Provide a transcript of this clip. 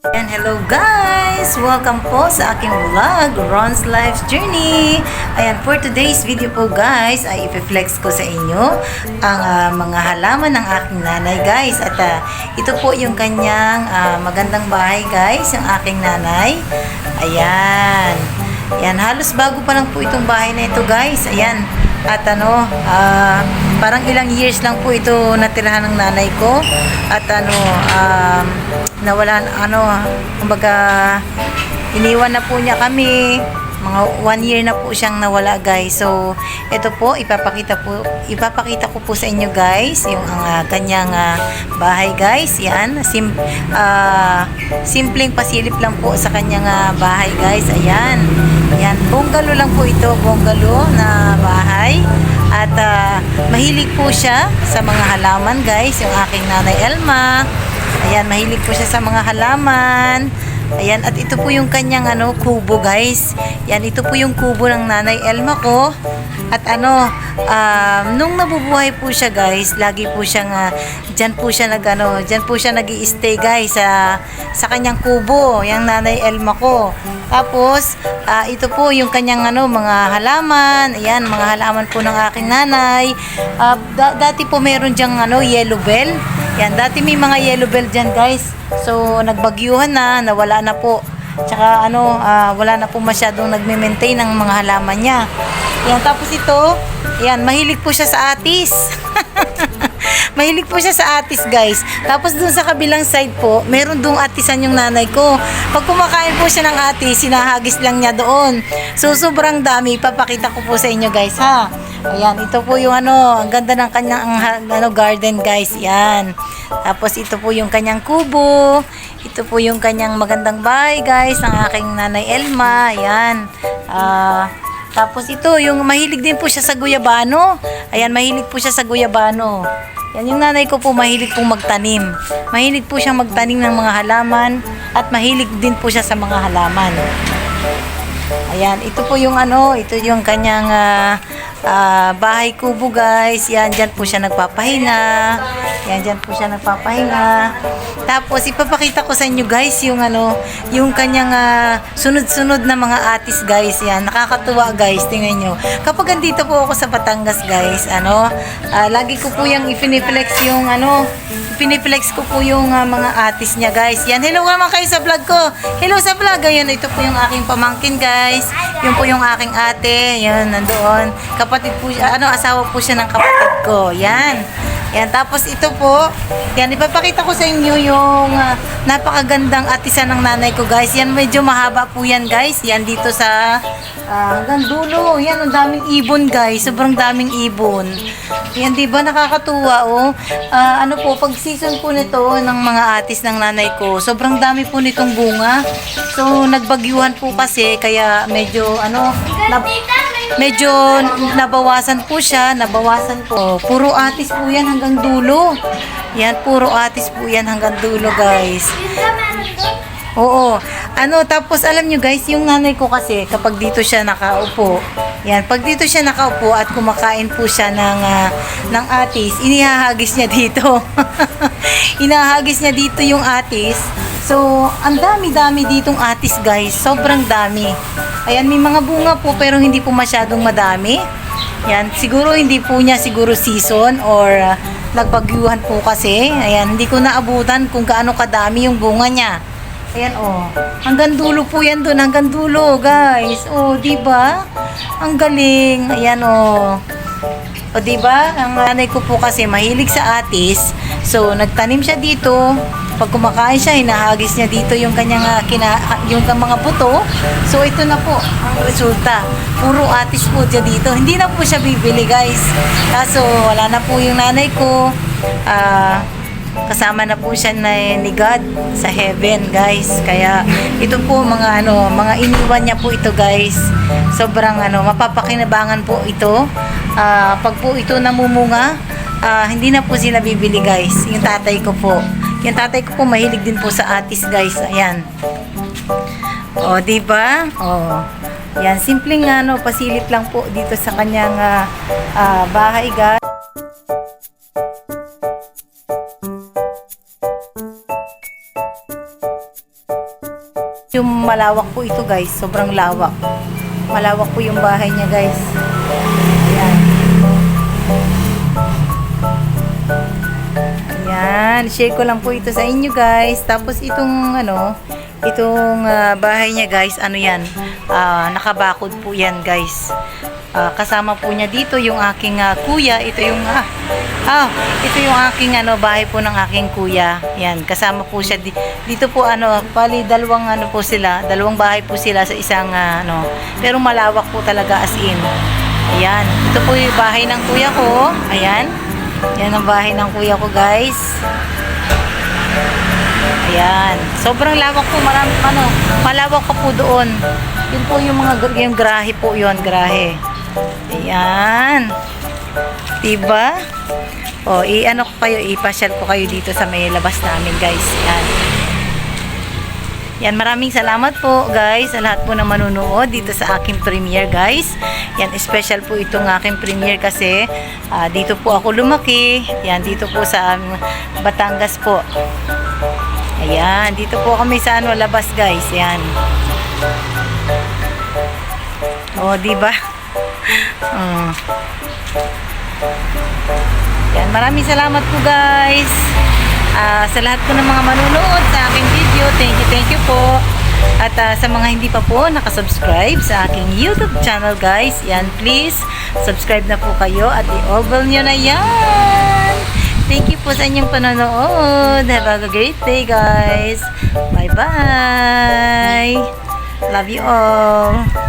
And hello guys! Welcome po sa aking vlog, Ron's Life Journey. Ayan, for today's video po guys, ay ipiflex ko sa inyo ang ah, mga halaman ng aking nanay guys. At ah, ito po yung kanyang ah, magandang bahay guys, yung aking nanay. Ayan. Ayan, halos bago pa lang po itong bahay na ito guys. Ayan. At ano, ah, parang ilang years lang po ito natirahan ng nanay ko. At ano, um, nawala, ano, kumbaga, iniwan na po niya kami. Mga one year na po siyang nawala guys. So, ito po, ipapakita po, ipapakita ko po sa inyo guys, yung ah, kanyang ah, bahay guys. Yan, sim, ah, simpleng pasilip lang po sa kanyang ah, bahay guys. Ayan. Yan, bungalow lang po ito, bungalow na bahay. Ah, mahilig po siya sa mga halaman guys, yung aking nanay Elma. Ayan, mahilig po siya sa mga halaman. Ayan, at ito po yung kanyang ano, kubo guys. Yan, ito po yung kubo ng nanay Elma ko. At ano, um, nung nabubuhay po siya guys, lagi po siyang, uh, dyan po siya nag, ano, dyan po siya nag stay guys sa, sa kanyang kubo, yung nanay Elma ko. Tapos, ah, ito po yung kanyang ano, mga halaman. Ayan, mga halaman po ng aking nanay. Ah, da- dati po meron diyang ano, yellow bell. Yan, dati may mga yellow bell dyan guys. So, nagbagyuhan na, nawala na po. Tsaka ano, ah, wala na po masyadong nagme-maintain ng mga halaman niya. Yan, tapos ito, yan, mahilig po siya sa atis. Mahilig po siya sa atis, guys. Tapos dun sa kabilang side po, meron dong atisan yung nanay ko. Pag kumakain po siya ng atis, sinahagis lang niya doon. So, sobrang dami. Papakita ko po sa inyo, guys, ha? Ayan, ito po yung ano, ang ganda ng kanyang ang, ano, garden, guys. Yan. Tapos ito po yung kanyang kubo. Ito po yung kanyang magandang bahay, guys, ng aking nanay Elma. Ayan. Ah... tapos ito, yung mahilig din po siya sa guyabano. Ayan, mahilig po siya sa guyabano. Yan, yung nanay ko po mahilig pong magtanim. Mahilig po siyang magtanim ng mga halaman at mahilig din po siya sa mga halaman. Ayan, ito po yung ano, ito yung kanyang ah, ah, bahay kubo guys. Yan, dyan po siya nagpapahinga. Yan, dyan po siya nagpapahinga. Tapos, ipapakita ko sa inyo guys yung ano, yung kanyang ah, sunod-sunod na mga atis guys. Yan, nakakatuwa guys, tingnan nyo. Kapag andito po ako sa Batangas guys, ano, ah, lagi ko po yung ipiniflex yung ano, piniflex ko po yung ah, mga atis niya guys. Yan, hello naman kayo sa vlog ko. Hello sa vlog. Ayan, ito po yung aking pamangkin guys. Yun po yung aking ate. Yan, nandoon. Kapatid po siya, ano, asawa po siya ng kapatid ko. Yan. Yan, tapos ito po, yan, ipapakita ko sa inyo yung ah, napakagandang atisan ng nanay ko guys. Yan, medyo mahaba po yan guys. Yan, dito sa ah, hanggang dulo. Yan, ang daming ibon guys. Sobrang daming ibon. Yan, di ba nakakatuwa oh. Ah, ano po, pag season po nito ng mga atis ng nanay ko, sobrang dami po nitong bunga. So, nagbagyuhan po kasi, kaya medyo, ano, nab- medyo nabawasan po siya, nabawasan po. Puro atis po yan hanggang dulo. Yan, puro atis po yan hanggang dulo, guys. Oo. Ano, tapos alam nyo guys, yung nanay ko kasi kapag dito siya nakaupo, yan, pag dito siya nakaupo at kumakain po siya ng, ah, ng atis, inihahagis niya dito. Inahagis niya dito yung atis. So, ang dami-dami ditong atis guys. Sobrang dami. Ayan, may mga bunga po pero hindi po masyadong madami. Yan, siguro hindi po niya siguro season or ah, nagbagyuhan po kasi. Ayan, hindi ko naabutan kung gaano kadami yung bunga niya. Ayan oh. Hanggang dulo po yan doon, hanggang dulo, guys. Oh, 'di ba? Ang galing. Ayan oh. O di ba? Ang nanay ko po kasi mahilig sa atis. So nagtanim siya dito. Pag kumakain siya, hinahagis niya dito yung kanyang ah, kina, yung mga buto. So ito na po ang resulta. Puro atis po siya dito. Hindi na po siya bibili, guys. Kaso wala na po yung nanay ko. Ah kasama na po siya na ni God sa heaven guys kaya ito po mga ano mga iniwan niya po ito guys sobrang ano mapapakinabangan po ito Ah, pag po ito namumunga ah, hindi na po sila bibili guys. Yung tatay ko po. Yung tatay ko po mahilig din po sa atis guys. Ayan. O di ba? O yan simpleng ano pasilip lang po dito sa kanyang ah, ah, bahay guys. Yung malawak po ito guys, sobrang lawak. Malawak po yung bahay niya guys. Ayan, share ko lang po ito sa inyo guys. Tapos itong ano, itong ah, bahay niya guys, ano yan, ah, nakabakod po yan guys. Ah, kasama po niya dito yung aking ah, kuya, ito yung ah, ah, ito yung aking ano bahay po ng aking kuya. Yan, kasama po siya di- dito po ano, pali dalawang ano po sila, dalawang bahay po sila sa isang ah, ano, pero malawak po talaga as in. Ayan, ito po yung bahay ng kuya ko. Ayan. Yan ang bahay ng kuya ko, guys. Ayan. Sobrang lawak po. Marami, ano, malawak pa po doon. Yun po yung mga, yung grahe po yun, grahe. Ayan. Diba? O, i-ano ko kayo, ipasyal ko kayo dito sa may labas namin, guys. Yan. Yan, maraming salamat po guys sa lahat po na manunood dito sa aking premiere guys. Yan, special po itong aking premiere kasi ah, dito po ako lumaki. Yan, dito po sa um, Batangas po. Ayan, dito po kami sa ano, labas guys. Yan. O, di ba? Mm. Yan, maraming salamat po guys. Ah, sa lahat po ng mga manunood sa aking video, thank you, thank you po. At ah, sa mga hindi pa po nakasubscribe sa aking YouTube channel guys, yan please, subscribe na po kayo at i-oval nyo na yan. Thank you po sa inyong panonood. Have a great day guys. Bye-bye. Love you all.